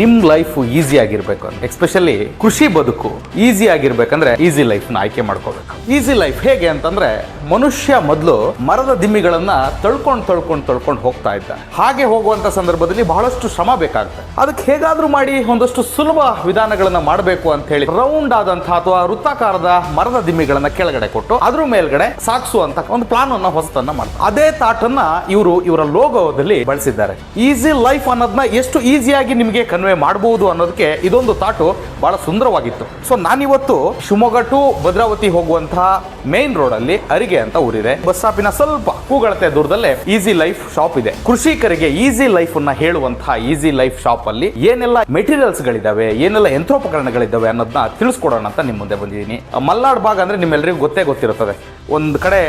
ನಿಮ್ life easy ಆಗಿರ್ಬೇಕು ಅಂತ. ಎಸ್ಪೆಷಲಿ ಕೃಷಿ ಬದುಕು ಈಸಿ ಆಗಿರ್ಬೇಕಂದ್ರೆ ಈಸಿ ಲೈಫ್ನ ಆಯ್ಕೆ ಮಾಡ್ಕೋಬೇಕು. ಈಸಿ ಲೈಫ್ ಹೇಗೆ ಅಂತಂದ್ರೆ ಮನುಷ್ಯ ಮೊದಲು ಮರದ ದಿಮ್ಮಿಗಳನ್ನ ತಳ್ಕೊಂಡು ತಳ್ಕೊಂಡು ತಳ್ಕೊಂಡು ಹೋಗ್ತಾ ಇದ್ದ. ಹಾಗೆ ಹೋಗುವಂತ ಸಂದರ್ಭದಲ್ಲಿ ಬಹಳಷ್ಟು ಶ್ರಮ ಬೇಕಾಗುತ್ತೆ. ಅದಕ್ಕೆ ಹೇಗಾದರೂ ಮಾಡಿ ಒಂದಷ್ಟು ಸುಲಭ ವಿಧಾನಗಳನ್ನು ಮಾಡಬೇಕು ಅಂತ ಹೇಳಿ ರೌಂಡ್ ಆದಂತಹ ಅಥವಾ ವೃತ್ತಾಕಾರದ ಮರದ ದಿಮ್ಮಿಗಳನ್ನ ಕೆಳಗಡೆ ಕೊಟ್ಟು ಅದ್ರ ಮೇಲ್ಗಡೆ ಸಾಕ್ಸುವಂತ ಒಂದು ಪ್ಲಾನ್ ಅನ್ನ ಹೊಸತನ್ನ ಮಾಡ್ತಾರೆ. ಅದೇ ಥಾಟ್ ಅನ್ನ ಇವರು ಇವರ ಲೋಗೋದಲ್ಲಿ ಬಳಸಿದ್ದಾರೆ. ಈಸಿ ಲೈಫ್ ಅನ್ನೋದನ್ನ ಎಷ್ಟು ಈಸಿಯಾಗಿ ನಿಮಗೆ ಕನ್ವೆ ಮಾಡಬಹುದು ಅನ್ನೋದಕ್ಕೆ ಇದೊಂದು ತಾಟು ಬಹಳ ಸುಂದರವಾಗಿತ್ತು. ಸೊ ನಾನಿವತ್ತು ಶಿವಮೊಗ್ಗ ಟು ಭದ್ರಾವತಿ ಹೋಗುವಂತಹ ಮೇನ್ ರೋಡ್ ಅಲ್ಲಿ ಅರಿಗೆ ಅಂತ ಊರಿದೆ. ಬಸ್ ಸ್ಟಾಪಿನ ಸ್ವಲ್ಪ ಕೂಗಳತೆ ದೂರದಲ್ಲೇ ಈಸಿ ಲೈಫ್ ಶಾಪ್ ಇದೆ. ಕೃಷಿಕರಿಗೆ ಈಸಿ ಲೈಫ್ ಅನ್ನ ಹೇಳುವಂತಹ ಈಸಿ ಲೈಫ್ ಶಾಪ್ ಅಲ್ಲಿ ಏನೆಲ್ಲ ಮೆಟೀರಿಯಲ್ಸ್ ಗಳಿದಾವೆ ಏನೆಲ್ಲ ಯಂತ್ರೋಪಕರಣಗಳಿದ್ದಾವೆ ಅನ್ನೋದನ್ನ ತಿಳಿಸ್ಕೊಡೋಣ ಅಂತ ನಿಮ್ಮ ಮುಂದೆ ಬಂದಿದ್ದೀನಿ. ಮಲ್ನಾಡ್ ಭಾಗ ಅಂದ್ರೆ ನಿಮ್ಮೆಲ್ಲರಿಗೂ ಗೊತ್ತೇ ಗೊತ್ತಿರುತ್ತದೆ. ಒಂದು ಕಡೆ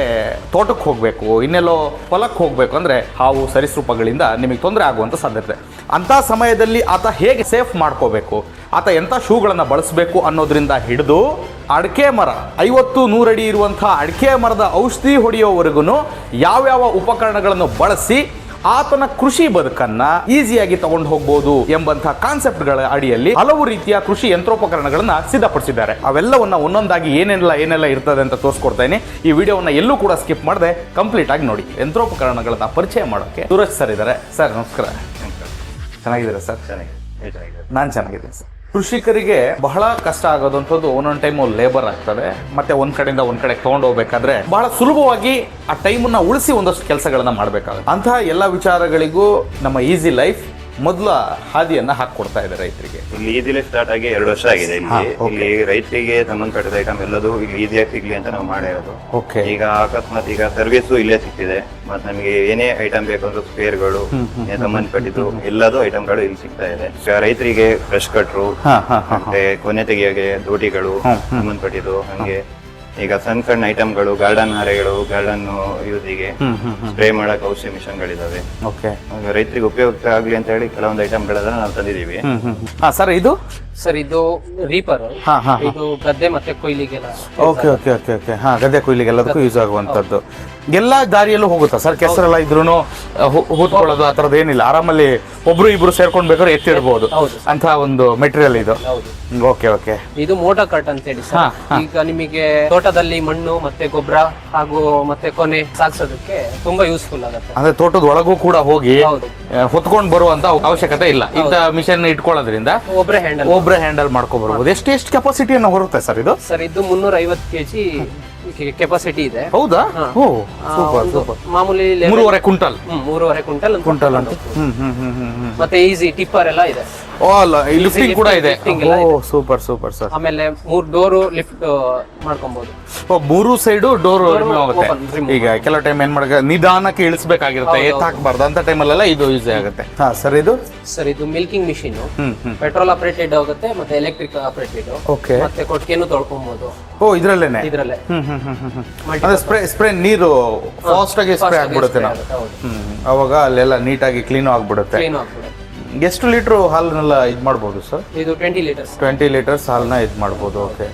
ತೋಟಕ್ಕೆ ಹೋಗಬೇಕು, ಇನ್ನೆಲ್ಲೋ ಹೊಲಕ್ಕೆ ಹೋಗಬೇಕು ಅಂದ್ರೆ ಹಾವು ಸರಿಸೃಪಗಳಿಂದ ನಿಮಗೆ ತೊಂದರೆ ಆಗುವಂತ ಸಾಧ್ಯತೆ. ಅಂತ ಸಮಯದಲ್ಲಿ ಆತ ಹೇಗೆ ಸೇಫ್ ಮಾಡ್ಕೋಬೇಕು, ಆತ ಎಂಥ ಶೂಗಳನ್ನು ಬಳಸಬೇಕು ಅನ್ನೋದ್ರಿಂದ ಹಿಡಿದು ಅಡಿಕೆ ಮರ, ಐವತ್ತು ನೂರಡಿ ಇರುವಂತಹ ಅಡಿಕೆ ಮರದ ಔಷಧಿ ಹೊಡೆಯುವವರೆಗೂ ಯಾವ್ಯಾವ ಉಪಕರಣಗಳನ್ನು ಬಳಸಿ ಆತನ ಕೃಷಿ ಬದುಕನ್ನ ಈಸಿಯಾಗಿ ತಗೊಂಡು ಹೋಗ್ಬೋದು ಎಂಬಂತಹ ಕಾನ್ಸೆಪ್ಟ್ಗಳ ಅಡಿಯಲ್ಲಿ ಹಲವು ರೀತಿಯ ಕೃಷಿ ಯಂತ್ರೋಪಕರಣಗಳನ್ನ ಸಿದ್ಧಪಡಿಸಿದ್ದಾರೆ. ಅವೆಲ್ಲವನ್ನ ಒಂದೊಂದಾಗಿ ಏನೆಲ್ಲ ಏನೆಲ್ಲ ಇರ್ತದೆ ಅಂತ ತೋರಿಸ್ಕೊಡ್ತೇನೆ ಈ ವಿಡಿಯೋವನ್ನ ಎಲ್ಲೂ ಕೂಡ ಸ್ಕಿಪ್ ಮಾಡದೆ ಕಂಪ್ಲೀಟ್ ಆಗಿ ನೋಡಿ. ಯಂತ್ರೋಪಕರಣಗಳನ್ನ ಪರಿಚಯ ಮಾಡೋಕೆ ಸೂರಜ್ ಸರ್ ಇದ್ದಾರೆ ಸರ್ ನಮಸ್ಕಾರ. ಚೆನ್ನಾಗಿದ್ದೀರಾ ಸರ್? ನಾನು ಚೆನ್ನಾಗಿದ್ದೀನಿ ಸರ್. ಕೃಷಿಕರಿಗೆ ಬಹಳ ಕಷ್ಟ ಆಗೋದಂಥದ್ದು ಒಂದೊಂದು ಟೈಮು ಲೇಬರ್ ಆಗ್ತದೆ. ಮತ್ತೆ ಒಂದ್ ಕಡೆಯಿಂದ ಒಂದ್ ಕಡೆ ತಗೊಂಡು ಹೋಗ್ಬೇಕಾದ್ರೆ ಬಹಳ ಸುಲಭವಾಗಿ ಆ ಟೈಮನ್ನ ಉಳಿಸಿ ಒಂದಷ್ಟು ಕೆಲಸಗಳನ್ನ ಮಾಡಬೇಕಾಗುತ್ತೆ. ಅಂತಹ ಎಲ್ಲ ವಿಚಾರಗಳಿಗೂ ನಮ್ಮ ಈಸಿ ಲೈಫ್ ಮೊದಲ ಹಾದಿಯನ್ನ ಹಾಕೊಡ್ತಾ ಇದೆ ರೈತರಿಗೆ. ಇಲ್ಲಿ ಈಸಿಲಿ ಸ್ಟಾರ್ಟ್ ಆಗಿ ಎರಡು ವರ್ಷ ಆಗಿದೆ ಇಲ್ಲಿ. ಇಲ್ಲಿ ರೈತರಿಗೆ ಸಂಬಂಧಪಟ್ಟ ಐಟಮ್ ಎಲ್ಲದೂ ಇಲ್ಲಿ ಈಸಿಯಾಗಿ ಸಿಗ್ಲಿ ಅಂತ ನಾವು ಮಾಡಿರೋದು. ಓಕೆ ಈಗ ಅಕಸ್ಮಾತ್ ಈಗ ಸರ್ವಿಸ್ ಇಲ್ಲೇ ಸಿಗ್ತಿದೆ ಮತ್ತೆ ನಮಗೆ ಏನೇ ಐಟಮ್ ಬೇಕು ಅಂದ್ರೆ ಸ್ಪೇರ್ಗಳು ಸಂಬಂಧಪಟ್ಟಿದ್ದು ಎಲ್ಲದೂ ಐಟಮ್ಗಳು ಇಲ್ಲಿ ಸಿಗ್ತಾ ಇದೆ. ಈಗ ರೈತರಿಗೆ ಫ್ರೆಶ್ ಕಟ್ರು ಮತ್ತೆ ಕೊನೆ ತೆಗಿಯೋಕೆ ದೋಟಿಗಳು ಸಂಬಂಧಪಟ್ಟಿದ್ದು ಹಂಗೆ ಈಗ ಸಣ್ಣ ಸಣ್ಣ ಐಟಮ್ಗಳು ಗಾರ್ಡನ್ ಹಾರೆಗಳು ಗಾರ್ಡನ್ ಯೂಸಿಗೆ ಹ್ಮ್ ಹ್ಮ್ ಹ್ಮ್. ಸ್ಪ್ರೇ ಮಾಡಕ್ ಔಷಧಿ ಮಿಷನ್ಗಳಿದಾವೆ. ಓಕೆ. ರೈತರಿಗೆ ಉಪಯುಕ್ತ ಆಗ್ಲಿ ಅಂತ ಹೇಳಿ ಕೆಲವೊಂದು ಐಟಮ್ಗಳನ್ನ ನಾವು ತಂದಿದೀವಿ ಹ್ಮ್ ಹ್ಮ್ ಹ್ಮ್. ಹಾ ಸರ್ ಇದು? ಸರ್ ಇದು ರೀಪರ್ ಹಾ ಹಾ ಇದು ಗದ್ದೆ ಮತ್ತೆ ಕೊಯ್ಲಿಗೆಲ್ಲ. Okay okay okay okay. ಹಾ ಗದ್ದೆ ಕೊಯ್ಲಿಗೆ ಎಲ್ಲದಕ್ಕೂ ಯೂಸ್ ಆಗುವಂತದ್ದು ಎಲ್ಲಾ ದಾರಿಯಲ್ಲೂ ಹೋಗುತ್ತಾ ಸರ್? ಕೆಸರೆಲ್ಲ ಇದ್ರೂ ಹೂತ್ಕೊಳ್ಳೋದು ಆ ಥರದ್ದು ಏನಿಲ್ಲ. ಆರಾಮಲ್ಲಿ ಒಬ್ರು ಇಬ್ರು ಸೇರ್ಕೊಂಡು ಬೇಕಾದ್ರೆ ಎತ್ತಿಡ್ಬೋದು ಹೌದು. ಅಂತ ಒಂದು ಮೆಟೀರಿಯಲ್ ಇದು. ಹೌದು. Okay okay. ಇದು ಮೋಟಾ ಕಟ್ ಅಂತ ಹೇಳಿ ಹಾ, ಸರ್ ಈಗ ನಿಮಗೆ ತೋಟದಲ್ಲಿ ಮಣ್ಣು ಮತ್ತೆ ಗೊಬ್ಬರ ಹಾಗೂ ಮತ್ತೆ ಕೊನೆ ಸಾಗಿಸೋದಕ್ಕೆ ತುಂಬಾ ಯೂಸ್ಫುಲ್ ಆಗುತ್ತೆ. ಅಂದ್ರೆ ತೋಟದ ಒಳಗೂ ಕೂಡ ಹೋಗಿ ಹೌದು. ಹೊತ್ಕೊಂಡು ಬರುವಂತ ಅವಶ್ಯಕತೆ ಇಲ್ಲ. ಇಂತ ಮಿಷನ್ ಇಟ್ಕೊಳ್ಳೋದ್ರಿಂದ ಒಬ್ರೆ ಹ್ಯಾಂಡಲ್ ಒಬ್ರೆ ಹ್ಯಾಂಡಲ್ ಮಾಡ್ಕೊಬರ್ಬೋದು. ಎಷ್ಟು ಎಷ್ಟು ಎಷ್ಟು ಕೆಪಾಸಿಟಿಯನ್ನು ಹೊರುತ್ತೆ ಸರ್ ಇದು? ಸರ್ ಇದು ಮುನ್ನೂರ ಐವತ್ತು ಕೆಜಿ ಕೆಪಾಸಿಟಿ ಇದೆ. ಹೌದಾ? ಹಾ. ಓ ಸೂಪರ್ ಒಂದು ಸೂಪರ್. ಮಾಮೂಲಿ level- ಮೂರುವರೆ ಕ್ವಿಂಟಲ್ ಹ್ಮ್, ಮೂರುವರೆ ಕ್ವಿಂಟಲ್ ಅಂತ ಕ್ವಿಂಟಲ್ ಅಂತ. ಹ್ಮ್ ಹ್ಮ್ ಹ್ಮ್ ಹ್ಮ್ ಹ್ಮ್. ಮತ್ತೆ ಈಸಿ ಟಿಪ್ಪರ್ ಎಲ್ಲ ಇದೆ. ಓ ಅಲ್ಲ ಲಿಫ್ಟಿಂಗ್ ಕೂಡ ಇದೆ. ಓ ಸೂಪರ್ ಸೂಪರ್ ಸರ್ ಆಮೇಲೆ ಮೂರು ಡೋರ್ ಲಿಫ್ಟ್ ಮಾಡ್ಕೊಬಹುದು ಓ ಮೂರು ಸೈಡ್ ಡೋರ್ ಆಗುತ್ತೆ. ಈಗ ಕೆಲವು ಟೈಮ್ ಏನ್ ಮಾಡಕ ನಿಧಾನಕ್ಕೆ ಇಳಿಸಬೇಕಾಗಿರುತ್ತೆ ಎತ್ ಎತ್ತ ಹಾಕ್ಬಾರ್ದು. ಅಂತ ಟೈಮಲ್ಲೆಲ್ಲ ಇದು ಯೂಸ್ ಆಗುತ್ತೆ. ಹಾ ಸರ್ ಇದು? ಸರ್ ಇದು ಮಿಲ್ಕಿಂಗ್ ಮಿಷಿನ್ ಪೆಟ್ರೋಲ್ ಆಪರೇಟೆಡ್ ಆಗುತ್ತೆ ಮತ್ತೆ ಎಲೆಕ್ಟ್ರಿಕ್ ಆಪರೇಟೆಡ್ ಓಕೆ ಮತ್ತೆ ಕೊಟ್ಟಿಗೆನು ತೊಳ್ಕೊಬಹುದು ಓ ಇದ್ರಲ್ಲೇನೆ? ಇದ್ರಲ್ಲೇ. ಅಂದ್ರೆ ಸ್ಪ್ರೇ ಸ್ಪ್ರೇ ನೀರು ಫಾಸ್ಟ್ ಆಗಿ ಸ್ಪ್ರೇ ಆಗ್ಬಿಡುತ್ತೆ. ಅವಾಗ ಅಲ್ಲೆಲ್ಲ ನೀಟಾಗಿ ಕ್ಲೀನ್ ಆಗ್ಬಿಡುತ್ತೆ ಕ್ಲೀನ್ ಆಗ್ಬಿಡುತ್ತೆ ಎಷ್ಟು ಲೀಟ್ರ್ ಹಾಲನ್ನೆಲ್ಲ ಇದು ಮಾಡ್ಬೋದು ಸರ್? ಇದು ಟ್ವೆಂಟಿ ಲೀಟರ್ಸ್. ಟ್ವೆಂಟಿ ಲೀಟರ್ಸ್ ಹಾಲನ್ನ ಇದು ಮಾಡ್ಬೋದು ಓಕೆ.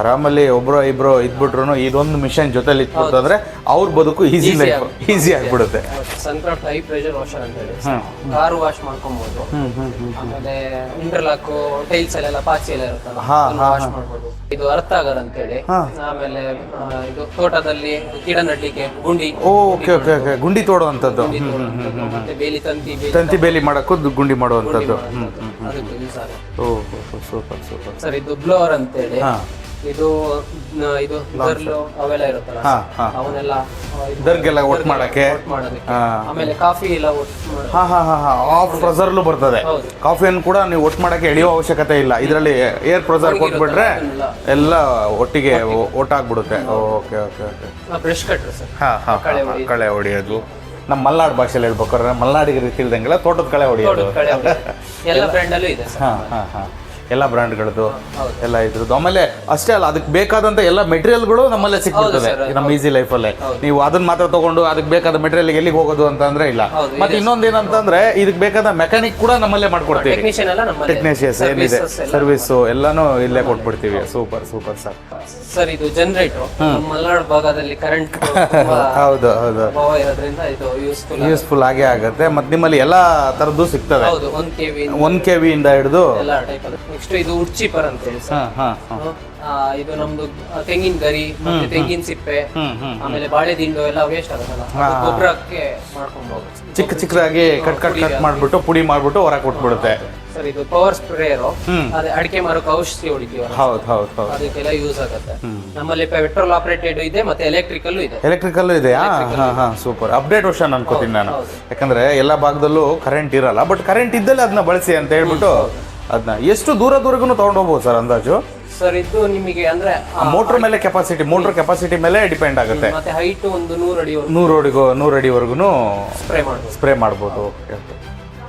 ಆರಾಮಲ್ಲಿ ಒಬ್ರು ಇಬ್ರು ಇದ್ಬಿಟ್ರು ಇದೊಂದು ಮಿಷನ್ ಜೊತೆಲಿ ಇಟ್ಬಿಡ್ತಂದ್ರೆ ಅವ್ರ ಬದುಕು ಈಸಿ ಲೈಫ್. ಈಸಿ ಆಗ್ಬಿಡುತ್ತೆ. ಸನ್ಕ್ರಾಫ್ಟ್ ಹೈ ಪ್ರೆಷರ್ ವಾಷರ್ ಅಂತ ಹೇಳಿ. ಕಾರು ವಾಶ್ ಮಾಡ್ಕೊಬಹುದು ಆಮೇಲೆ ಇಂಟರ್ಲಾಕ್ ಟೈಲ್ಸ್ ಅಲ್ಲೆಲ್ಲ ಪಾಚಿ ಎಲ್ಲ ಇರುತ್ತಲ್ಲ ವಾಶ್ ಮಾಡ್ಬೋದು. ಇದು ಅರ್ಥ ಆಗದ ಅಂತ ಹೇಳಿ. ಆಮೇಲೆ ಇದು ತೋಟದಲ್ಲಿ ಗಿಡ ನಡ್ಲಿಕ್ಕೆ ಗುಂಡಿ. ಓಕೆ ಓಕೆ ಓಕೆ ಗುಂಡಿ ತೋಡುವಂಥದ್ದು. ಮತ್ತೆ ಬೇಲಿ ತಂತಿ ಬೇಲಿ ತಂತಿ ಬೇಲಿ ಮಾಡಕ್ಕೂ ಗುಂಡಿ ಮಾಡುವಂಥದ್ದು. Super super. ಸರ್ ಇದು ಬ್ಲೋರ್ ಅಂತ ಹೇಳಿ. ಹಾ. ಇದು ಇದು ಗರ್ಲು ಅವೆಲ್ಲ ಇರುತ್ತಲ್ಲ ಹಾ, ಹಾ. ಅವನ್ನೆಲ್ಲ ದರ್ಗೆಲ್ಲ ಒಟ್ಟು ಮಾಡಕ್ಕೆ? ಆಮೇಲೆ ಕಾಫಿ ಎಲ್ಲ ಒಟ್ಟು ಮಾಡೋದು ಹಾ ಹಾ ಹಾ ಹಾ. ಆಫ್ ಪ್ರೆಸರ್ಲು ಬರ್ತದೆ. ಹೌದು. ಕಾಫಿಯನ್ನು ಕೂಡ ನೀವು ಒಟ್ಟು ಮಾಡಕ್ಕೆ ಎಳೆಯೋ ಅವಶ್ಯಕತೆ ಇಲ್ಲ. ಇದರಲ್ಲಿ ಏರ್ ಪ್ರೆಸರ್ ಕೊಟ್ಬಿಟ್ರೆ ಎಲ್ಲ ಒಟ್ಟಿಗೆ ಒ- ಒಟ್ಟಾಗ್ಬಿಡುತ್ತೆ. Okay okay okay. Brush cutter sir ಹಾ ಹಾ ಕಳೆ ಹಾ, ಕಳೆ ಹೊಡೆಯೋದು. ನಮ್ಮ ಮಲ್ನಾಡ್ ಭಾಷೆಯಲ್ಲಿ ಹೇಳ್ಬೇಕಾದ್ರೆ ಮಲ್ನಾಡಿಗೆ ತಿಳಿದಂಗೆಲ್ಲ ತೋಟದ ಕಳೆ ಹೊಡೆಯೋದು. ತೋಟದ ಕಳೆ ಹೊಡೆಯೋದು. ಎಲ್ಲ ಬ್ರ್ಯಾಂಡ್ ಅಲ್ಲೂ ಇದೆ ಸರ್ ಹಾ ಹಾ ಹಾ. ಎಲ್ಲ ಬ್ರ್ಯಾಂಡ್ಗಳದ್ದು ಎಲ್ಲ ಇದ್ರದ್ದು. ಆಮೇಲೆ ಅಷ್ಟೇ ಅಲ್ಲ ಅದಕ್ಕೆ ಬೇಕಾದಂತ ಎಲ್ಲ ಮೆಟೀರಿಯಲ್ಗಳು ನಮ್ಮಲ್ಲೇ ಸಿಕ್ಬಿಡ್ತದೆ ನಮ್ಮ ಈಸಿ ಲೈಫಲ್ಲೇ. ನೀವು ಅದನ್ನ ಮಾತ್ರ ತಗೊಂಡು ಅದಕ್ಕೆ ಬೇಕಾದ ಮೆಟೀರಿಯಲ್ ಎಲ್ಲಿಗೆ ಹೋಗೋದು ಅಂತ ಅಂದ್ರೆ ಇಲ್ಲ ಮತ್ತೆ ಇನ್ನೊಂದು ಏನಂತಂದ್ರೆ ಇದಕ್ಕೆ ಬೇಕಾದ ಮೆಕ್ಯಾನಿಕ್ ಕೂಡ ನಮ್ಮಲ್ಲೇ ಮಾಡ್ಕೊಡ್ತೀವಿ. ಟೆಕ್ನಿಷಿಯನ್ಸ್ ಏನಿದೆ? ಸರ್ವಿಸು ಎಲ್ಲಾನು ಇಲ್ಲೇ ಕೊಟ್ಬಿಡ್ತೀವಿ. ಸೂಪರ್ ಸೂಪರ್ ಸರ್ ಸರ್ ಇದು ಜನರೇಟರ್ ಮಲೆನಾಡು ಭಾಗದಲ್ಲಿ ಕರೆಂಟ್ ಹೌದು ಹೌದು. ಇದು ಯೂಸ್ಫುಲ್ ಆಗೇ ಆಗುತ್ತೆ. ಮತ್ತೆ ನಿಮ್ಮಲ್ಲಿ ಎಲ್ಲಾ ತರದ್ದು ಸಿಗ್ತದೆ. ಒನ್ ಕೆ ವಿಯಿಂದ ಹಿಡಿದು ಎಲ್ಲ ಟೈಪ್ ನೆಕ್ಸ್ಟ್ ಇದು ಉರ್ಚಿ ಚೀಪರ್ ಅಂತ ಹೇಳಿ ಆ, ಇದು ನಮ್ದು ತೆಂಗಿನ ಗರಿ ಮತ್ತೆ ತೆಂಗಿನ ಸಿಪ್ಪೆ ಆಮೇಲೆ ಬಾಳೆ ದಿಂಡು ಎಲ್ಲ ವೇಸ್ಟ್ ಆಗುತ್ತಲ್ಲ. ಅದು ಗೊಬ್ಬರಕ್ಕೆ ಮಾಡ್ಕೊಬಹುದು ಚಿಕ್ಕ ಚಿಕ್ಕದಾಗಿ ಕಟ್ ಕಟ್ ಕಟ್ ಮಾಡ್ಬಿಟ್ಟು ಪುಡಿ ಮಾಡ್ಬಿಟ್ಟು ಹೊರ ಕೊಟ್ಬಿಡುತ್ತೆ. ಸರ್ ಇದು ಪವರ್ ಸ್ಪ್ರೇಯರ್. ಅದೇ ಅಡಿಕೆ ಮರಕ್ಕೆ ಔಷಧಿ ಹೊಡಿತೀವಲ್ಲ ಹೌದು ಹೌದು ಹೌದು. ಅದಕ್ಕೆಲ್ಲ ಯೂಸ್ ಆಗುತ್ತೆ. ನಮ್ಮಲ್ಲಿ ಪೆಟ್ರೋಲ್ ಆಪರೇಟೆಡ್ ಇದೆ ಮತ್ತೆ ಎಲೆಕ್ಟ್ರಿಕಲ್ ಇದೆ. ಎಲೆಕ್ಟ್ರಿಕಲ್ ಇದೆಯಾ? ಹಾಂ ಹಾಂ ಸೂಪರ್ ಅಪ್ಡೇಟ್ ವರ್ಷನ್ ಅನ್ಕೋತೀನಿ ನಾನು. ಯಾಕಂದ್ರೆ ಎಲ್ಲಾ ಭಾಗದಲ್ಲೂ ಕರೆಂಟ್ ಇರಲ್ಲ ಬಟ್ ಕರೆಂಟ್ ಇದ್ದಲ್ಲಿ ಅದನ್ನ ಬಳಸಿ ಅಂತ ಹೇಳ್ಬಿಟ್ಟು ಅದನ್ನ ಎಷ್ಟು ದೂರ ದೂರಗೂ ತೊಗೊಂಡು ಹೋಗ್ಬೋದು ಸರ್ ಅಂದಾಜು? ಸರ್ ಇದು ನಿಮಗೆ ಅಂದ್ರೆ ಮೋಟರ್ ಮೇಲೆ ಕೆಪಾಸಿಟಿ ಮೋಟರ್ ಕೆಪಾಸಿಟಿ ಮೇಲೆ ಡಿಪೆಂಡ್ ಆಗುತ್ತೆ. ಮತ್ತೆ ಹೈಟ್ ಒಂದು ನೂರು ಅಡಿ ನೂರು ಅಡಿಗೂ ನೂರು ಅಡಿವರೆಗೂ ಸ್ಪ್ರೇ ಮಾಡ್ಬೋದು. ಸ್ಪ್ರೇ ಮಾಡ್ಬೋದು.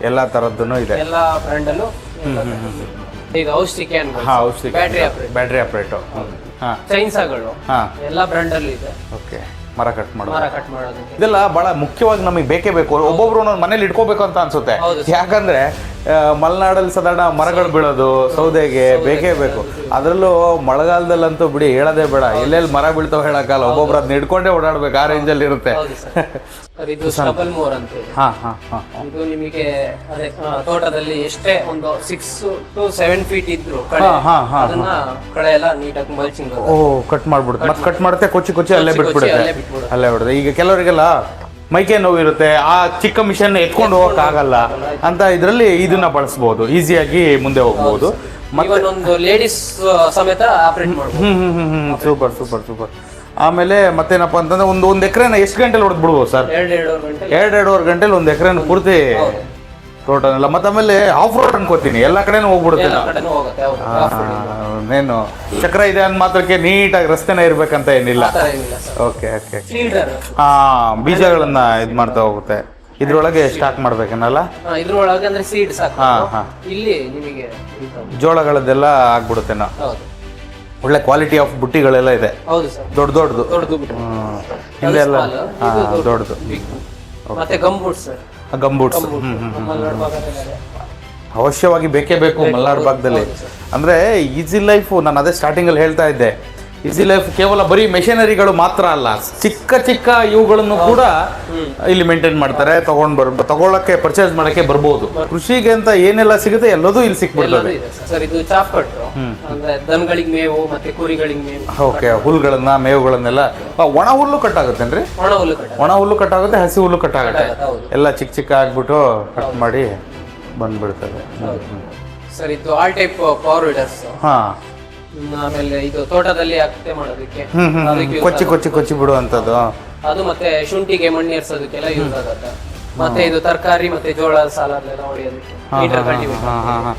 ಎಲ್ಲ ಥರದ್ದು ಇದೆ. ಎಲ್ಲ ಬ್ರ್ಯಾಂಡಲ್ಲೂ ಈಗ ಔಷಧಿ ಕ್ಯಾನ್ ಹಾಂ ಔಷಧಿ ಬ್ಯಾಟ್ರಿ ಆಪರೇಟ್ ಬ್ಯಾಟ್ರಿ ಆಪ್ರೇಟು ಹಾಂ. ಚೈನ್ಸಾಗಳು ಹಾಂ. ಎಲ್ಲ ಅಲ್ಲಿ ಇದೆ. ಓಕೆ ಮರ ಕಟ್ ಮಾಡೋದು. ಮರ ಕಟ್ ಮಾಡೋದು ಇದೆಲ್ಲ ಬಹಳ ಮುಖ್ಯವಾಗಿ ನಮಗೆ ಬೇಕೇ ಬೇಕು. ಒಬ್ಬೊಬ್ರು ಒಂದೊಂದು ಮನೇಲಿ ಇಟ್ಕೋಬೇಕು ಅಂತ ಅನ್ಸುತ್ತೆ. ಯಾಕಂದ್ರೆ ಮಲೆನಾಡಲ್ಲಿ ಸಾಧಾರಣ ಮರಗಳು ಬೀಳೋದು ಸೌದೆಗೆ ಬೇಕೇ ಬೇಕು. ಅದರಲ್ಲೂ ಮಳೆಗಾಲದಲ್ಲಂತೂ ಬಿಡಿ ಹೇಳೋದೇ ಬೇಡ. ಎಲ್ಲೆಲ್ಲಿ ಮರ ಬೀಳ್ತಾವೆ ಹೇಳೋಕ್ಕಲ್ಲ ಒಬ್ಬೊಬ್ರು ಅದನ್ನ ಹಿಡ್ಕೊಂಡೇ ಓಡಾಡ್ಬೇಕು ಆ ರೇಂಜಲ್ಲಿ ಇರುತ್ತೆ. ಇದು ಸ್ಟಬಲ್ ಮೋರ್ ಅಂತ ಹಾ ಹಾ ಹಾ. ಇದು ನಿಮಗೆ ಅದೇ ತೋಟದಲ್ಲಿ ಎಷ್ಟೇ ಒಂದು ಸಿಕ್ಸ್ ಟು ಸೆವೆನ್ ಫೀಟ್ ಇದ್ರು ಅದನ್ನ ಕಳೆ ಎಲ್ಲ ನೀಟಾಗಿ ಮಲ್ಚಿಂಗ್ ಓ ಕಟ್ ಮಾಡ್ಬಿಡುತ್ತೆ. ಮತ್ತೆ ಕಟ್ ಮಾಡುತ್ತೆ ಕೊಚ್ಚಿ ಕೊಚ್ಚಿ ಅಲ್ಲೇ ಬಿಟ್ಬಿಡುತ್ತೆ. ಅಲ್ಲೇ ಬಿಡುತ್ತೆ. ಈಗ ಕೆಲವರಿಗೆಲ್ಲ ಮೈಕೈ ನೋವಿರುತ್ತೆ ಆ ಚಿಕ್ಕ ಮಿಷನ್ ಎತ್ಕೊಂಡು ಹೋಗಕ್ಕಾಗಲ್ಲ ಅಂತ ಇದರಲ್ಲಿ ಇದನ್ನ ಬಳಸ್ಬೋದು ಈಸಿಯಾಗಿ ಮುಂದೆ ಹೋಗ್ಬೋದು. ಒಂದು ಲೇಡೀಸ್ ಸಮೇತ ಆಪರೇಟ್ ಮಾಡ್ಬೋದು. ಹ್ಮ್ ಹ್ಮ್ ಹ್ಮ್ ಹ್ಮ್ ಸೂಪರ್ ಸೂಪರ್ ಸೂಪರ್ ಆಮೇಲೆ ಮತ್ತೇನಪ್ಪ ಅಂತಂದ್ರೆ ಒಂದು ಒಂದು ಎಕರೆನ ಎಷ್ಟು ಗಂಟೆಲಿ ಹೊಡೆದ್ಬಿಡ್ಬೋದು ಸರ್? ಎರಡು ಎರಡೂವರೆ ಗಂಟೆಲಿ ಒಂದು ಎಕರೆನ ಪೂರ್ತಿ ತೋಟನೆಲ್ಲ ಮತ್ತೆ ಆಮೇಲೆ ಆಫ್ ರೋಡ್ ಅನ್ಕೋತೀನಿ ಎಲ್ಲ ಕಡೆನೂ ಹೋಗ್ಬಿಡುತ್ತೆ ಏನು? ಚಕ್ರ ಇದೆ ಅಂದ ಮಾತ್ರಕ್ಕೆ ನೀಟಾಗಿ ರಸ್ತೆನೇ ಇರ್ಬೇಕಂತ ಏನಿಲ್ಲ. ಓಕೆ ಓಕೆ ಹಾ ಬೀಜಗಳನ್ನ ಇದು ಮಾಡ್ತಾ ಹೋಗುತ್ತೆ. ಇದ್ರೊಳಗೆ ಸ್ಟಾಕ್ ಮಾಡ್ಬೇಕೇನಲ್ಲ? ಇದ್ರೊಳಗೆ ಅಂದ್ರೆ ಸೀಡ್ ಸಾಕು ಹಾ ಹಾ. ಇಲ್ಲಿ ನಿಮಗೆ ಇದು. ಜೋಳಗಳದ್ದೆಲ್ಲ ಆಗ್ಬಿಡುತ್ತೆನೋ? ಹೌದು. ಒಳ್ಳೆ ಕ್ವಾಲಿಟಿ ಆಫ್ ಬುಟ್ಟಿಗಳೆಲ್ಲ ಇದೆ. ದೊಡ್ಡ ದೊಡ್ಡದು. ಹಿಂದೆಲ್ಲ ಹಾ ದೊಡ್ಡದು. ಮತ್ತೆ ಗಂಬೂಟ್ ಸರ್ ಗಂಬೂಟ್ಸ್. ಅವಶ್ಯವಾಗಿ ಬೇಕೇ ಬೇಕು ಮಲ್ನಾಡು ಭಾಗದಲ್ಲಿ. ಅಂದರೆ ಈಸಿ ಲೈಫು ನಾನು ಅದೇ ಸ್ಟಾರ್ಟಿಂಗಲ್ಲಿ ಹೇಳ್ತಾ ಇದ್ದೆ. ಈಸಿ ಲೈಫ್ ಕೇವಲ ಬರೀ ಮೆಷಿನರಿಗಳು ಮಾತ್ರ ಅಲ್ಲ ಚಿಕ್ಕ ಚಿಕ್ಕ ಇವುಗಳನ್ನು ಕೂಡ ಇಲ್ಲಿ ಮೇಂಟೈನ್ ಮಾಡ್ತಾರೆ ತಗೊಂಡ್ ಬರ್ ತಗೊಳಕ್ಕೆ ಪರ್ಚೇಸ್ ಮಾಡಕ್ಕೆ ಬರ್ಬೋದು. ಕೃಷಿಗೆ ಅಂತ ಏನೆಲ್ಲ ಸಿಗುತ್ತೆ ಎಲ್ಲದೂ ಇಲ್ಲಿ ಸಿಕ್ಬಿಡ್ತದೆ. ಸರ್. ಇದು ಅಂದ್ರೆ ದನಗಳಿಗೆ ಮೇವು ಮತ್ತೆ ಕುರಿಗಳಿಗೆ ಮೇವು. ಓಕೆ ಹುಲ್ಗಳನ್ನ ಮೇವುಗಳನ್ನೆಲ್ಲ ಒಣ ಹುಲ್ಲು ಕಟ್ಟಾಗುತ್ತೇನ್ರಿ? ಒಣ ಹುಲ್ಲು ಒಣ ಹುಲ್ಲು ಕಟ್ಟಾಗುತ್ತೆ ಹಸಿ ಹುಲ್ಲು ಕಟ್ಟಾಗುತ್ತೆ. ಆಗುತ್ತೆ ಎಲ್ಲ ಚಿಕ್ಕ ಚಿಕ್ಕ ಆಗ್ಬಿಟ್ಟು ಕಟ್ ಮಾಡಿ ಬಂದ್ಬಿಡ್ತದೆ. ಸರ್ ಇದು ಆಲ್ ಟೈಪ್ ಪವರ್ ವೀಡರ್ಸ್ ಹಾ. ಆಮೇಲೆ ಇದು ತೋಟದಲ್ಲಿ ಅಗತ್ಯ ಮಾಡೋದಕ್ಕೆ. ಹ್ಮ್ ಹ್ಮ್ ಅದಕ್ಕೆ use ಕೊಚ್ಚಿ ಕೊಚ್ಚಿ ಕೊಚ್ಚಿ ಬಿಡುವಂತದ್ದು ಅದು ಮತ್ತೆ ಶುಂಠಿಗೆ ಮಣ್ಣು ಎರ್ಸೋದಕ್ಕೆಲ್ಲ ಯೂಸ್ ಆಗುತ್ತೆ. ಮತ್ತೆ ಇದು ತರಕಾರಿ ಮತ್ತೆ ಜೋಳ ಸಾಲ ಎಲ್ಲ ಹೊಡೆಯೋದಕ್ಕೆ ಮೀಟರ್ ಕಲ್ಟಿವೇಟರ್ ಹಾ ಹಾ ಹಾ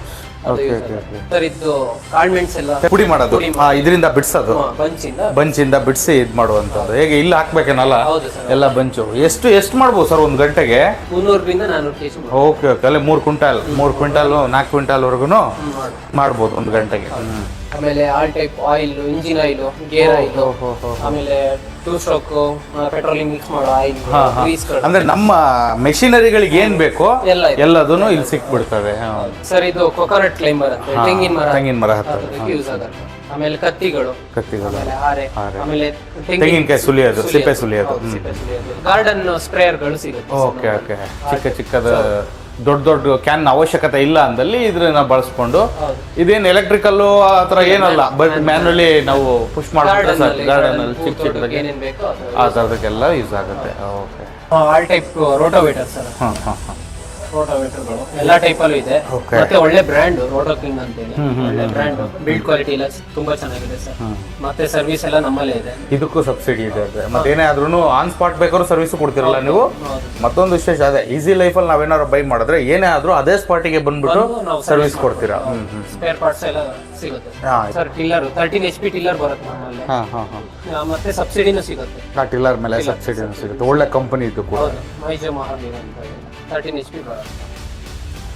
ಅದು ಓಕೆ use ಓಕೆ ಆಗುತ್ತೆ. ಸರ್ ಇದು ಕಾಳ್ಮೆಣ್ಸ್ ಎಲ್ಲ ಪುಡಿ ಮಾಡೋದು. ಹಾ ಇದರಿಂದ ಬಿಡ್ಸೋದು. ಬಂಚಿಂದ ಬಂಚಿಂದ ಬಿಡಿಸಿ ಇದು ಮಾಡುವಂಥದ್ದು. ಹೇಗೆ ಇಲ್ಲಿ ಹಾಕ್ಬೇಕೇನಲ್ಲ? ಹೌದು ಸರ್ ಎಲ್ಲ ಬಂಚು. ಎಷ್ಟು ಎಷ್ಟು ಮಾಡ್ಬೋದು ಸರ್ ಒಂದು ಗಂಟೆಗೆ? ಮುನ್ನೂರರಿಂದ ನಾನ್ನೂರು ಓಕೆ ಓಕೆ ಅಲ್ಲಿ ಮೂರು ಕ್ವಿಂಟಾಲ್ ಮೂರು ಕ್ವಿಂಟಾಲು ನಾಲ್ಕು ಕ್ವಿಂಟಾಲ್ವರೆಗೂ ಮಾಡ್ಬೋದು ಒಂದು ಗಂಟೆಗೆ. ಹ್ಮ್. ಆಮೇಲೆ all type oil engine oil gear oil ಆಮೇಲೆ ಟೂ ಸ್ಟ್ರೋಕ್ ಪೆಟ್ರೋಲಿಂಗ್ ಮಿಕ್ಸ್ ಮಾಡೋ ಆಯಿಲ್ ಗ್ರೀಸ್ ಅಂದ್ರೆ ನಮ್ಮ ಮೆಷಿನರಿಗಳಿಗೆ ಏನ್ ಬೇಕೋ ಎಲ್ಲ ಎಲ್ಲದೂ ಇಲ್ಲಿ ಸಿಕ್ಬಿಡ್ತದೆ ಹಾ. ಸರ್ ಇದು ಕೊಕೊನಟ್ ಕ್ಲೈಂಬರ್ ಅಂತ ತೆಂಗಿನ ಮರ ತೆಂಗಿನ ಮರ ಯೂಸ್ ಆಗುತ್ತೆ. ಆಮೇಲೆ ಕತ್ತಿಗಳು ಕತ್ತಿಗಳು. ಹಾರೆ ಆಮೇಲೆ ತೆಂಗಿನಕಾಯಿ ಸುಲಿಯೋದು ಸಿಪ್ಪೆ ಸುಲಿಯೋದು. ಗಾರ್ಡನ್ ಸ್ಪ್ರೇಯರ್ಗಳು ಸಿಗುತ್ತೆ ಓಕೆ ಓಕೆ. ಚಿಕ್ಕ ಚಿಕ್ಕದ ದೊಡ್ಡ ದೊಡ್ಡ ಕ್ಯಾನ್ ಅವಶ್ಯಕತೆ ಇಲ್ಲ ಅಂದಲ್ಲಿ ಇದನ್ನ ಬಳಸ್ಕೊಂಡು ಇದೇನು ಎಲೆಕ್ಟ್ರಿಕಲ್ಲು ಆ ಥರ ಏನಲ್ಲ ಬಟ್ ಮ್ಯಾನ್ಯಲಿ ನಾವು ಪುಷ್ ಮಾಡ್ಬಿಟ್ರೆ ಸರ್ ಗಾರ್ಡನ್ ಅಲ್ಲಿ ಚಿಕ್ಕ ಚಿಕ್ಕದಾಗಿ ಆ ಥರದಕ್ಕೆಲ್ಲ ಯೂಸ್ ಆಗುತ್ತೆ. Okay all type rotovator sir ಹಾಂ ಹಾಂ ಹಾಂ. ರೋಟೋವೇಟರ್ಗಳು ಎಲ್ಲಾ ಟೈಪ್ ಅಲ್ಲೂ ಇದೆ. Okay. ಮತ್ತೆ ಒಳ್ಳೆ ಬ್ರ್ಯಾಂಡ್ ರೋಟೋ ಕಿಂಗ್ ಅಂತೇಳಿ. ಒಳ್ಳೆ ಬ್ರ್ಯಾಂಡ್ ಬಿಲ್ಡ್ ಕ್ವಾಲಿಟಿ ಎಲ್ಲ ತುಂಬಾ ಚೆನ್ನಾಗಿದೆ ಸರ್. ಮತ್ತೆ ಸರ್ವಿಸ್ ಎಲ್ಲ ನಮ್ಮಲ್ಲೇ ಇದೆ. ಇದಕ್ಕೂ ಸಬ್ಸಿಡಿ ಇದೆ ಅದೇ. ಮತ್ತೆ ಏನೇ ಆದ್ರೂ ಆನ್ ಸ್ಪಾಟ್ ಬೇಕಾದ್ರೂ ಸರ್ವಿಸ್ ಕೊಡ್ತಿರಲ್ಲ ನೀವು. ಮತ್ತೊಂದು ವಿಶೇಷ ಅದೇ ಈಸಿ ಲೈಫಲ್ಲಿ ನಾವೇನಾದ್ರು ಬೈ ಮಾಡಿದ್ರೆ ಏನೇ ಆದ್ರೂ ಅದೇ ಸ್ಪಾಟಿಗೆ ಬಂದ್ಬಿಟ್ಟು ಬಂದು ನಾವು ಸರ್ವಿಸ್ ಕೊಡ್ತೀರಾ? ಹ್ಮ್ ಹ್ಮ್. ಸ್ಪೇರ್ ಪಾರ್ಟ್ಸ್ ಎಲ್ಲ ಸಿಗುತ್ತೆ. ಹಾ, sir tiller thirteen H P tiller ಬರುತ್ತೆ ನಮ್ಮಲ್ಲಿ. ಹಾಂ ಹಾಂ ಹಾಂ. ಆ, ಮತ್ತೆ ಸಬ್ಸಿಡಿನೂ ಸಿಗುತ್ತೆ. ಆ ಟಿಲ್ಲರ್ ಮೇಲೆ ಸಬ್ಸಿಡಿ ಸಿಗುತ್ತೆ. ಒಳ್ಳೆ ಕಂಪನಿ ಇದು ಕೂಡ. ಹೌದು. ಮೈಜೋ ಅಂತ ತರ್ಟೀನ್ ಎಚ್ ಪಿ ಬರುತ್ತೆ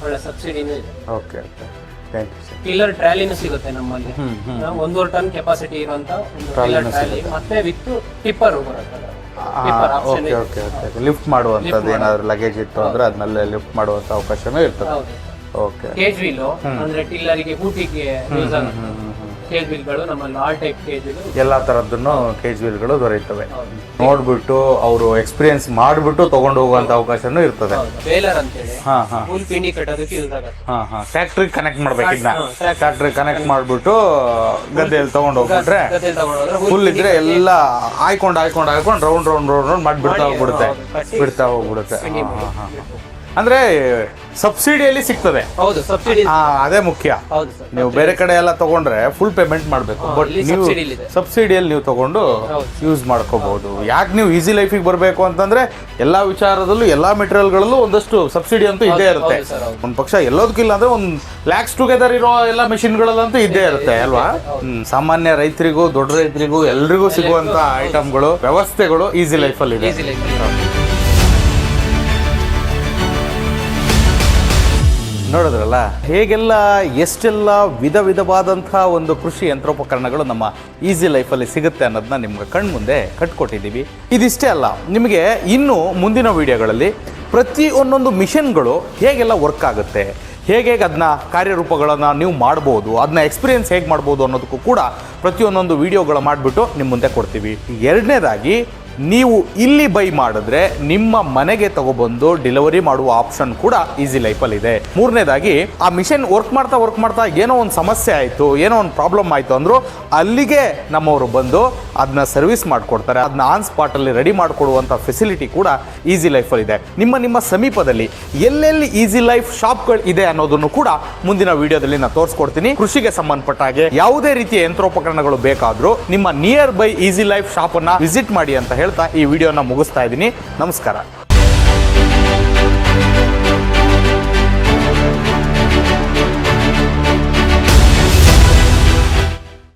ಒಳ್ಳೆ ಸಬ್ಸಿಡಿನೂ ಇದೆ. Okay okay thank you sir tiller ಟ್ರಾಲಿನೂ ಸಿಗುತ್ತೆ ನಮ್ಮಲ್ಲಿ. ನಾವು ಒಂದೂವರೆ ಟನ್ ಕೆಪಾಸಿಟಿ ಇರುವಂತ ಒಂದು ಟಿಲ್ಲರ್ ಟ್ರಾಲಿ ಮತ್ತೆ ವಿತ್ ಟಿಪ್ಪರ್ ಬರುತ್ತೆ tipper option okay okay okay lift ಮಾಡುವಂಥದ್ದು ಏನಾದರೂ ಲಗೇಜ್ ಇತ್ತು ಅಂದರೆ ಅದನ್ನೆಲ್ಲ ಲಿಫ್ಟ್ ಮಾಡುವಂಥ ಅವಕಾಶನೂ ಇರ್ತದೆ. ಹೌದು. ಓಕೆ ಕೇಜ್ ವೀಲು ಅಂದ್ರೆ ಟಿಲ್ಲರಿಗೆ ಬೂಟಿಗೆ ಯೂಸ್ ಆಗುತ್ತೆ. ವೀಲ್ಗಳು ನಮ್ಮಲ್ಲಿ ಆಲ್ ಟೈಪ್ ಕೇಜ್ ವೀಲ್ ಎಲ್ಲ ಥರದ್ದನ್ನು ಕೇಜ್ ವೀಲ್ಗಳು ದೊರೆಯುತ್ತವೆ. ನೋಡ್ಬಿಟ್ಟು ಅವರು ಎಕ್ಸ್ಪೀರಿಯನ್ಸ್ ಮಾಡಿಬಿಟ್ಟು ತಗೊಂಡು ಹೋಗುವಂತ ಅವಕಾಶನೂ ಇರ್ತದೆ. ಬೇಲರ್ ಅಂತೇಳಿ. ಹಾಂ ಹಾಂ. ಫುಲ್ ಪಿಂಡಿ ಕಟ್ಟೋದಕ್ಕೆ ಯೂಸ್ ಆಗುತ್ತೆ. ಹಾಂ ಹಾಂ. ಫ್ಯಾಕ್ಟ್ರಿಗೆ ಕನೆಕ್ಟ್ ಮಾಡ್ಬೇಕಿದ್ನ ಇದನ್ನ ಕನೆಕ್ಟ್ ಮಾಡಿಬಿಟ್ಟು ಗದ್ದೆಯಲ್ಲಿ ತಗೊಂಡು ಹೋಗ್ಬಿಟ್ರೆ ತಗೊಂಡೋದ್ರೆ ಫುಲ್ ಇದ್ರೆ ಎಲ್ಲ ಆಯ್ಕೊಂಡು ಆಯ್ಕೊಂಡು ಆಯ್ಕೊಂಡು ರೌಂಡ್ ರೌಂಡ್ ರೌಂಡ್ ರೌಂಡ್ ಮಾಡಿ ಬಿಡ್ತಾ ಹೋಗ್ಬಿಡುತ್ತೆ. ಬಿಡ್ತಾ ಹೋಗ್ಬಿಡುತ್ತೆ ಹಾ, ಹಾ. ಅಂದ್ರೆ ಸಬ್ಸಿಡಿಯಲ್ಲಿ ಸಿಗ್ತದೆ. ಹೌದು ಸಬ್ಸಿಡಿ ಆ, ಅದೇ ಮುಖ್ಯ. ಹೌದು ಸರ್ ನೀವು ಬೇರೆ ಕಡೆ ಎಲ್ಲ ತಗೊಂಡ್ರೆ ಫುಲ್ ಪೇಮೆಂಟ್ ಮಾಡಬೇಕು. ಬಟ್ ಇಲ್ಲಿ ನೀವು subsidy ಇದೆ. ಸಬ್ಸಿಡಿಯಲ್ಲಿ ನೀವು ತಗೊಂಡು ಯೂಸ್ ಮಾಡ್ಕೋಬಹುದು. ಯಾಕೆ ನೀವು ಈಸಿ ಲೈಫಿಗೆ ಬರಬೇಕು ಅಂತಂದ್ರೆ ಎಲ್ಲಾ ವಿಚಾರದಲ್ಲೂ ಎಲ್ಲಾ ಮೆಟೀರಿಯಲ್ಗಳಲ್ಲೂ ಒಂದಷ್ಟು ಸಬ್ಸಿಡಿ ಅಂತೂ ಇದ್ದೇ ಇರುತ್ತೆ. ಒಂದು ಹೌದು. ಒಂದ್ ಪಕ್ಷ ಎಲ್ಲದಕ್ಕಿಲ್ಲ ಅಂದ್ರೆ ಒಂದು ಲ್ಯಾಕ್ಸ್ ಟುಗೆದರ್ ಇರೋ ಎಲ್ಲ ಮೆಷಿನ್ಗಳಲ್ಲಂತೂ ಇದ್ದೇ ಇರುತ್ತೆ ಅಲ್ವಾ? ಹ್ಮ್. ಸಾಮಾನ್ಯ ರೈತರಿಗೂ ದೊಡ್ಡ ರೈತರಿಗೂ ಎಲ್ರಿಗೂ ಸಿಗುವಂತ ಐಟಮ್ಗಳು ವ್ಯವಸ್ಥೆಗಳು ಈಸಿ ಲೈಫಲ್ಲಿ ಇದೆ. ಈಸಿ ಲೈಫ್ ನೋಡಿದ್ರಲ್ಲ? ಹೇಗೆಲ್ಲ, ಎಷ್ಟೆಲ್ಲ ವಿಧ ವಿಧವಾದಂಥ ಒಂದು ಕೃಷಿ ಯಂತ್ರೋಪಕರಣಗಳು ನಮ್ಮ ಈಸಿ ಲೈಫಲ್ಲಿ ಸಿಗುತ್ತೆ ಅನ್ನೋದನ್ನ ನಿಮ್ಗೆ ಕಣ್ಮುಂದೆ ಕಟ್ಕೊಟ್ಟಿದ್ದೀವಿ. ಇದಿಷ್ಟೇ ಅಲ್ಲ, ನಿಮಗೆ ಇನ್ನು ಮುಂದಿನ ವಿಡಿಯೋಗಳಲ್ಲಿ ಪ್ರತಿ ಒಂದೊಂದು ಮಿಷನ್ಗಳು ಹೇಗೆಲ್ಲ ವರ್ಕ್ ಆಗುತ್ತೆ, ಹೇಗೆ ಹೇಗೆ ಅದನ್ನ ಕಾರ್ಯರೂಪಗಳನ್ನು ನೀವು ಮಾಡ್ಬೋದು ಅದನ್ನ ಎಕ್ಸ್ಪೀರಿಯನ್ಸ್ ಹೇಗೆ ಮಾಡ್ಬೋದು ಅನ್ನೋದಕ್ಕೂ ಕೂಡ ಪ್ರತಿಯೊಂದೊಂದು ವಿಡಿಯೋಗಳು ಮಾಡಿಬಿಟ್ಟು ನಿಮ್ಮ ಮುಂದೆ ಕೊಡ್ತೀವಿ. ಎರಡನೇದಾಗಿ ನೀವು ಇಲ್ಲಿ ಬೈ ಮಾಡಿದ್ರೆ ನಿಮ್ಮ ಮನೆಗೆ ತಗೊಬಂದು ಡೆಲಿವರಿ ಮಾಡುವ ಆಪ್ಷನ್ ಕೂಡ ಈಸಿ ಲೈಫಲ್ಲಿ ಇದೆ ಮೂರನೇದಾಗಿ, ಆ ಮಿಷನ್ ವರ್ಕ್ ಮಾಡ್ತಾ ವರ್ಕ್ ಮಾಡ್ತಾ ಏನೋ ಒಂದು ಸಮಸ್ಯೆ ಆಯಿತು, ಏನೋ ಒಂದು ಪ್ರಾಬ್ಲಮ್ ಆಯಿತು ಅಂದರೂ ಅಲ್ಲಿಗೆ ನಮ್ಮವರು ಬಂದು ಅದನ್ನ ಸರ್ವಿಸ್ ಮಾಡಿಕೊಡ್ತಾರೆ. ಅದನ್ನ ಆನ್ ಸ್ಪಾಟಲ್ಲಿ ರೆಡಿ ಮಾಡಿಕೊಡುವಂಥ ಫೆಸಿಲಿಟಿ ಕೂಡ ಈಸಿ ಲೈಫಲ್ಲಿ ಇದೆ ನಿಮ್ಮ ನಿಮ್ಮ ಸಮೀಪದಲ್ಲಿ ಎಲ್ಲೆಲ್ಲಿ ಈಸಿ ಲೈಫ್ ಶಾಪ್ಗಳು ಇದೆ ಅನ್ನೋದನ್ನು ಕೂಡ ಮುಂದಿನ ವಿಡಿಯೋದಲ್ಲಿ ನಾನು ತೋರಿಸ್ಕೊಡ್ತೀನಿ. ಕೃಷಿಗೆ ಸಂಬಂಧಪಟ್ಟ ಹಾಗೆ ಯಾವುದೇ ರೀತಿಯ ಯಂತ್ರೋಪಕರಣಗಳು ಬೇಕಾದರೂ ನಿಮ್ಮ ನಿಯರ್ ಬೈ ಈಸಿ ಲೈಫ್ ಶಾಪನ್ನು ವಿಸಿಟ್ ಮಾಡಿ ಅಂತ ಹೇಳ್ತಾ ಈ ವಿಡಿಯೋನ ಮುಗಿಸ್ತಾ ಇದ್ದೀನಿ. ನಮಸ್ಕಾರ.